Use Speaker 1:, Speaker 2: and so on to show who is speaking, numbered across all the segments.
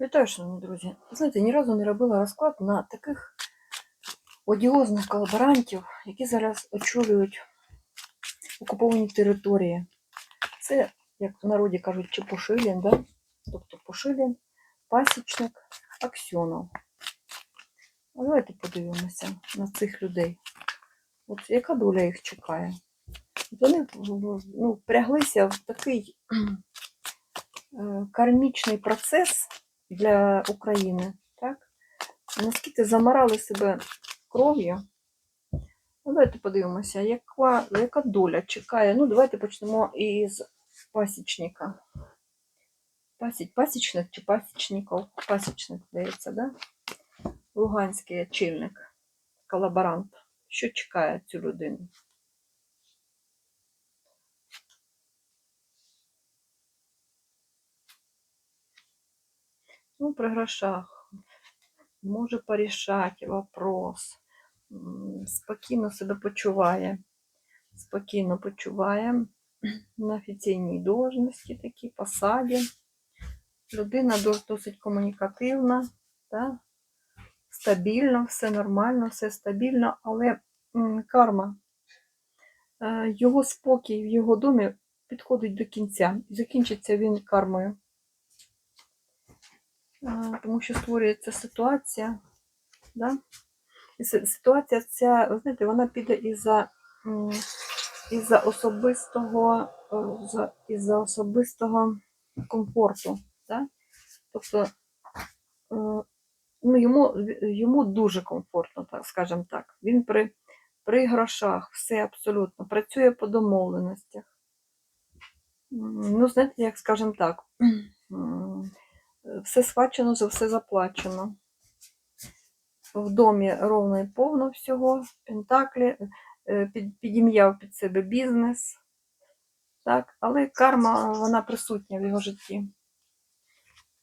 Speaker 1: Вітаю, шановні друзі. Знаєте, ні разу не робила розклад на таких одіозних колаборантів, які зараз очолюють окуповані території. Це, як в народі кажуть, Чепушилін, да? тобто Пушилін, Пасічник, Аксьонов. Давайте подивимося на цих людей. От яка доля їх чекає? Вони ну, впряглися в такий е, кармічний процес для України, так? Наскільки замарали себе кров'ю. Ну, давайте подивимося, яка, яка доля чекає. Ну, давайте почнемо із пасічника. Пасіч, пасічник чи пасічников? Пасічник, здається, да? Луганський очільник, колаборант. Що чекає цю людину? Ну, при грошах. Може порішати вопрос. Спокійно себе почуває. Спокійно почуває на офіційній должності, такій посаді. Людина досить комунікативна, да? стабільно, все нормально, все стабільно, але карма, його спокій в його домі підходить до кінця. Закінчиться він кармою. Е, Тому що створюється ситуація. Да? І ситуація ця, ви знаєте, вона піде із-за із-за особистого, е, за- із-за особистого комфорту. Да? Тобто е, ну, йому, йому дуже комфортно, так, скажімо так. Він при, при грошах, все абсолютно, працює по домовленостях. Ну, знаєте, як скажімо так, все схвачено, за все заплачено. В домі ровно і повно всього, пентаклі, е, під, підім'яв під себе бізнес. Так? Але карма вона присутня в його житті.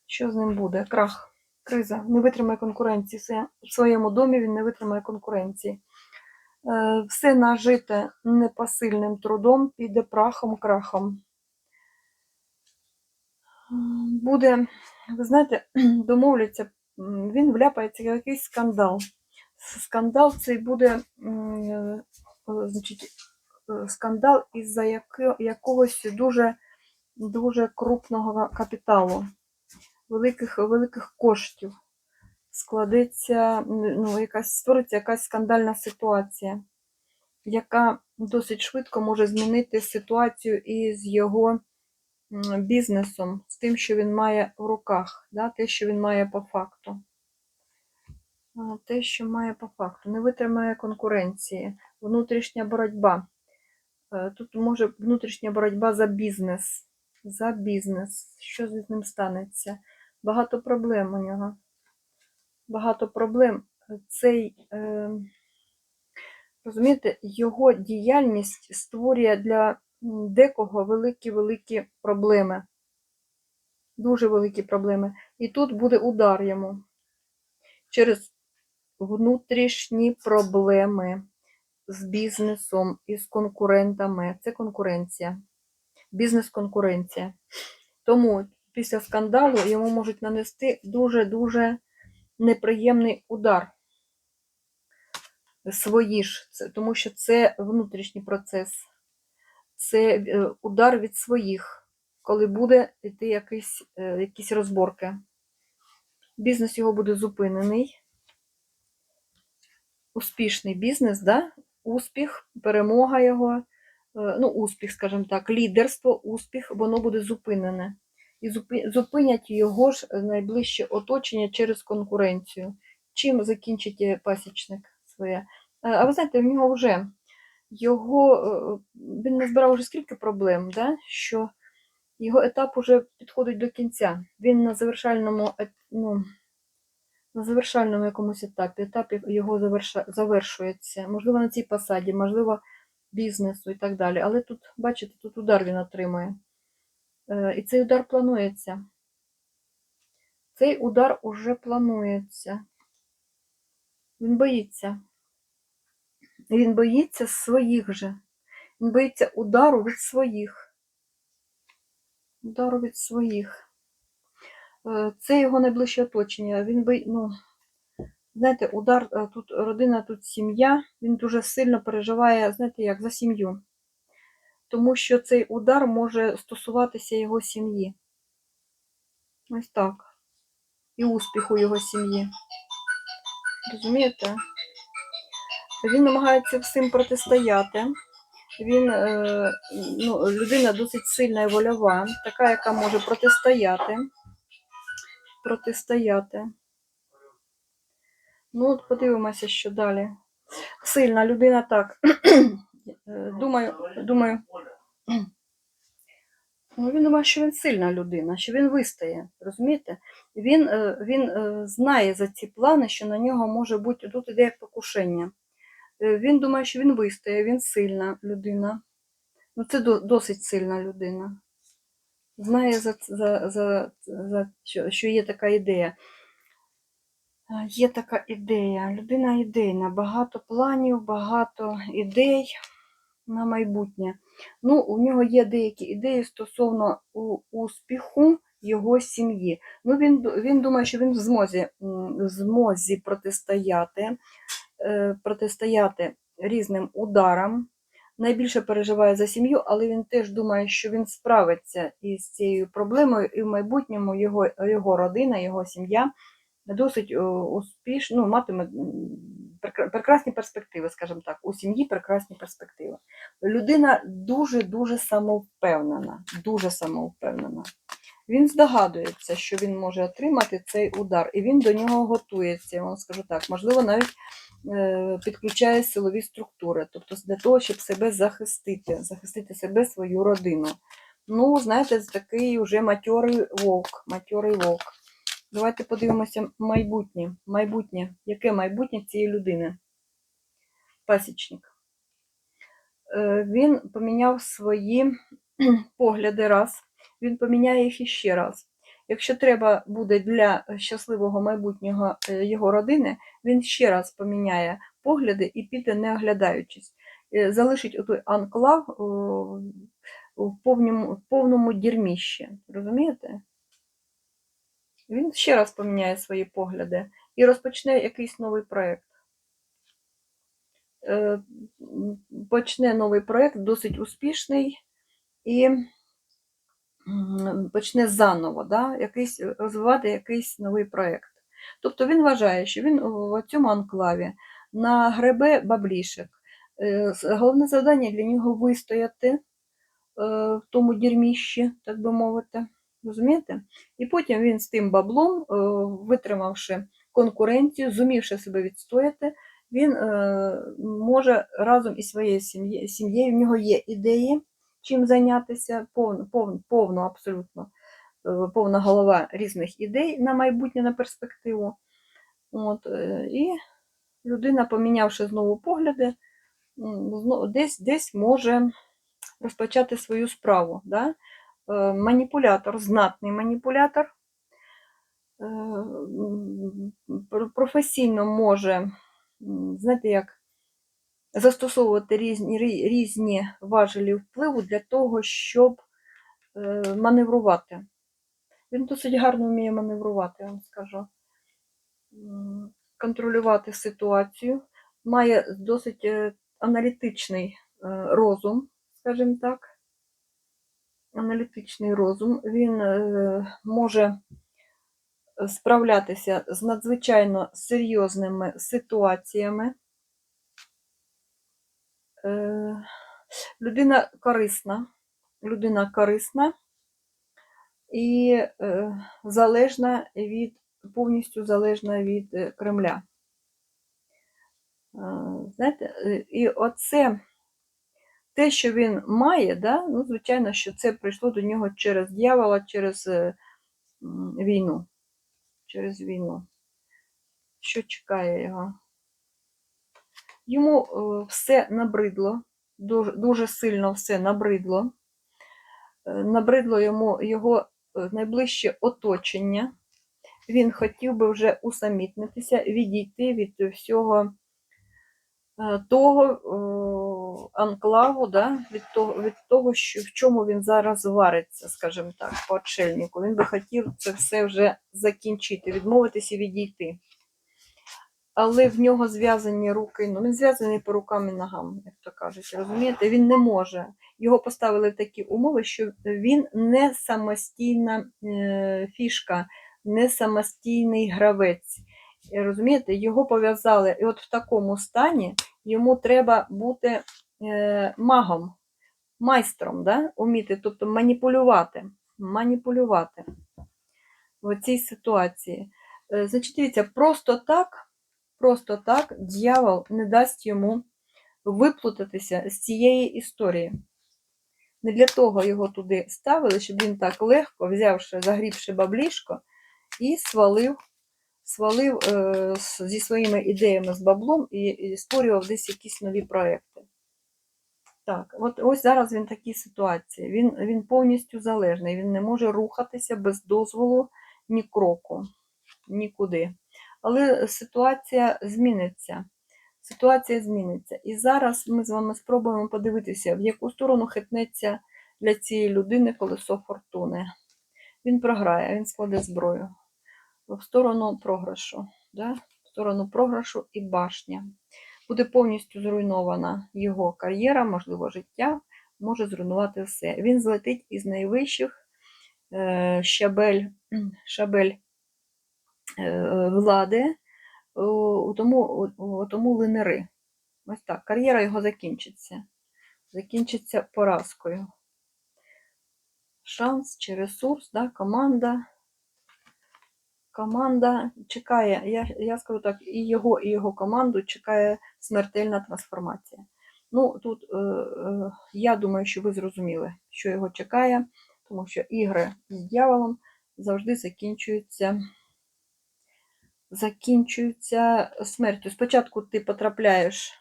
Speaker 1: Що з ним буде? Крах, криза, не витримає конкуренції. В своєму домі він не витримає конкуренції. Е, Все нажите непосильним трудом піде прахом-крахом. Буде, ви знаєте, домовляться, він вляпається в якийсь скандал. Скандал цей буде, е, е, значить, е, скандал із-за якогось дуже, дуже крупного капіталу, великих, великих коштів. Складеться, ну, якась, створиться якась скандальна ситуація, яка досить швидко може змінити ситуацію із його бізнесом, з тим, що він має в руках, да, те, що він має по факту. Те, що має по факту, не витримає конкуренції, внутрішня боротьба. Е, Тут може внутрішня боротьба за бізнес. За бізнес. Що з ним станеться? Багато проблем у нього. Багато проблем. Цей, е, розумієте, його діяльність створює для декого великі-великі проблеми. Дуже великі проблеми. І тут буде удар йому через внутрішні проблеми з бізнесом і з конкурентами. Це конкуренція. Бізнес-конкуренція. Тому після скандалу йому можуть нанести дуже-дуже неприємний удар. Свої ж, тому що це внутрішній процес. Це е, удар від своїх, коли буде йти якісь, е, якісь розборки. Бізнес його буде зупинений. Успішний бізнес, да? успіх, перемога його, е, ну, успіх, скажімо так, лідерство, успіх, воно буде зупинене. І зупинять його ж найближче оточення через конкуренцію. Чим закінчить пасічник своє? А ви знаєте, в нього вже його, е, він назбирав вже скільки проблем, да? що його етап уже підходить до кінця. Він на завершальному, ну, на завершальному якомусь етапі, етапі його заверша, завершується. Можливо, на цій посаді, можливо, бізнесу і так далі. Але тут, бачите, тут удар він отримує. Е, І цей удар планується. Цей удар уже планується. Він боїться. Він боїться своїх же. Він боїться удару від своїх. Удару від своїх. Е, Це його найближче оточення. Він би, ну, знаєте, удар е, тут родина, тут сім'я. Він дуже сильно переживає, знаєте, як за сім'ю. Тому що цей удар може стосуватися його сім'ї. Ось так. І успіху його сім'ї. Розумієте? Він намагається всім протистояти. Він, е, ну, людина досить сильна і вольова, така, яка може протистояти. Протистояти. Ну, от подивимося, що далі. Сильна людина так. Е, Думаю, думаю. Ну, він думає, що він сильна людина, що він вистає. Розумієте? Він, е, він знає за ці плани, що на нього може бути тут іде як покушення. Е, Він думає, що він вистає, він сильна людина. Ну, це досить сильна людина. Знає, за, за, за, за що, є така ідея. Є така ідея. Людина ідейна, багато планів, багато ідей на майбутнє. Ну, у нього є деякі ідеї стосовно успіху його сім'ї. Ну, він, він думає, що він в змозі, в змозі протистояти, протистояти різним ударам. Найбільше переживає за сім'ю, але він теж думає, що він справиться із цією проблемою, і в майбутньому його, його родина, його сім'я досить е, успішно, ну, матиме прекрасні перспективи, скажімо так, у сім'ї прекрасні перспективи. Людина дуже-дуже самовпевнена, дуже самовпевнена. Він здогадується, що він може отримати цей удар, і він до нього готується. Я вам скажу так, можливо, навіть е, підключає силові структури, тобто для того, щоб себе захистити, захистити себе, свою родину. Ну, знаєте, такий вже матьорий вовк, матьорий вовк. Давайте подивимося майбутнє. Майбутнє. Яке майбутнє цієї людини? Пасічник. Е, Він поміняв свої погляди раз, він поміняє їх іще раз. Якщо треба буде для щасливого майбутнього е, його родини, він ще раз поміняє погляди і піде не оглядаючись. Е, Залишить отой анклав о, в повному, в повному дірміщі. Розумієте? Він ще раз поміняє свої погляди і розпочне якийсь новий проєкт. Е, Почне новий проєкт, досить успішний, і почне заново да, якийсь, розвивати якийсь новий проєкт. Тобто він вважає, що він в цьому анклаві нагребе баблішек. Е, Головне завдання для нього вистояти е, в тому дірміщі, так би мовити. Розумієте? І потім він з тим баблом, е, витримавши конкуренцію, зумівши себе відстояти, він е, може разом із своєю сім'є- сім'єю, в нього є ідеї, чим зайнятися, повно, повно, повно абсолютно е, повна голова різних ідей на майбутнє, на перспективу. От, е, і людина, помінявши знову погляди, десь, десь може розпочати свою справу. Да? Е, Маніпулятор, знатний маніпулятор, професійно може, знаєте, як застосовувати різні, різні важелі впливу для того, щоб е, маневрувати. Він досить гарно вміє маневрувати, я вам скажу. Контролювати ситуацію, має досить е, аналітичний е, розум, скажімо так. Аналітичний розум. Він може справлятися з надзвичайно серйозними ситуаціями. Е, Людина корисна, людина корисна і е, залежна від, повністю залежна від е, Кремля. Знаєте, і оце те, що він має, да, ну, звичайно, що це прийшло до нього через дьявола, через війну. Через війну. Що чекає його? Йому е, все набридло, дуже, дуже сильно все набридло. Е, Набридло йому його е, найближче оточення. Він хотів би вже усамітнитися, відійти від всього того анклаву, да, від того, від того що, в чому він зараз вариться, скажімо так, по отшельнику. Він би хотів це все вже закінчити, відмовитися і відійти. Але в нього зв'язані руки, ну він зв'язаний по рукам і ногам, як то кажуть, розумієте? Він не може. Його поставили в такі умови, що він не самостійна е, фішка, не самостійний гравець. Розумієте, його пов'язали, і от в такому стані йому треба бути е, магом, майстром, да? уміти, тобто маніпулювати. Маніпулювати в цій ситуації. Е, Значить, дивіться, просто так, просто так дьявол не дасть йому виплутатися з цієї історії. Не для того його туди ставили, щоб він так легко, взявши, загрібши баблішко, і свалив, свалив е, зі своїми ідеями з баблом і, і створював десь якісь нові проекти. Так, от ось зараз він в такій ситуації. Він, він повністю залежний, він не може рухатися без дозволу ні кроку, нікуди. Але ситуація зміниться. Ситуація зміниться. І зараз ми з вами спробуємо подивитися, в яку сторону хитнеться для цієї людини колесо фортуни. Він програє, він складе зброю в сторону програшу. Да? В сторону програшу і башня. Буде повністю зруйнована його кар'єра, можливо, життя, може зруйнувати все. Він злетить із найвищих щабель, шабель е, влади, тому, тому линери. Ось так, кар'єра його закінчиться. Закінчиться поразкою. Шанс чи ресурс, да, команда. Команда чекає, я, я скажу так, і його, і його команду чекає смертельна трансформація. Ну, тут е, е, я думаю, що ви зрозуміли, що його чекає, тому що ігри з дьяволом завжди закінчуються, закінчуються смертю. Спочатку ти потрапляєш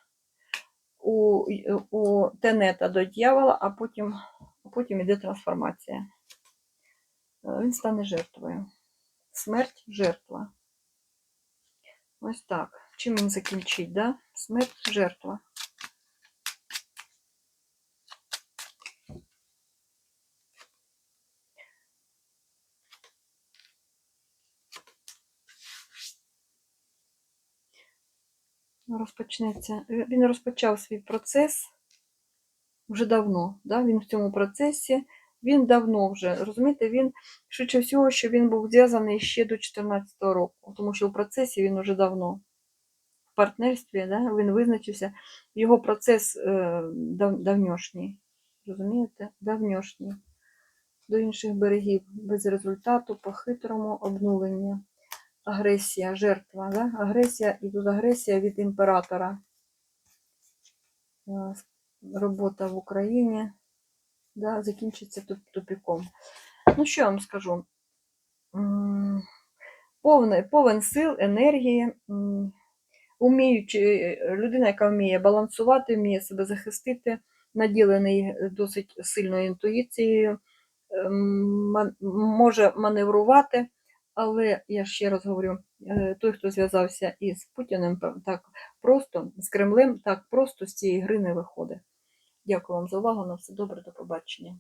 Speaker 1: у, у тенета до дьявола, а потім, потім йде трансформація. Е, Він стане жертвою. Смерть жертва. Ось так. Чим він закінчить, да? Смерть жертва. Розпочнеться. Він розпочав свій процес вже давно. Да? Він в цьому процесі, він давно вже, розумієте, він, швидше всього, що він був зв'язаний ще до 2014 року, тому що в процесі він вже давно. В партнерстві да? він визначився, його процес е, дав, давньошній. Розумієте? Давньошній. До інших берегів, без результату, по-хитрому обнулення. Агресія, жертва. Да? Агресія, і тут агресія від імператора. Е, Робота в Україні да, закінчиться туп- тупіком. Ну, що я вам скажу? Повний, повен сил, енергії, уміючи, людина, яка вміє балансувати, вміє себе захистити, наділений досить сильною інтуїцією, ем, може маневрувати, але я ще раз говорю, е, той, хто зв'язався із Путіним, так просто, з Кремлем, так просто з цієї гри не виходить. Дякую вам за увагу. На все добре, до побачення.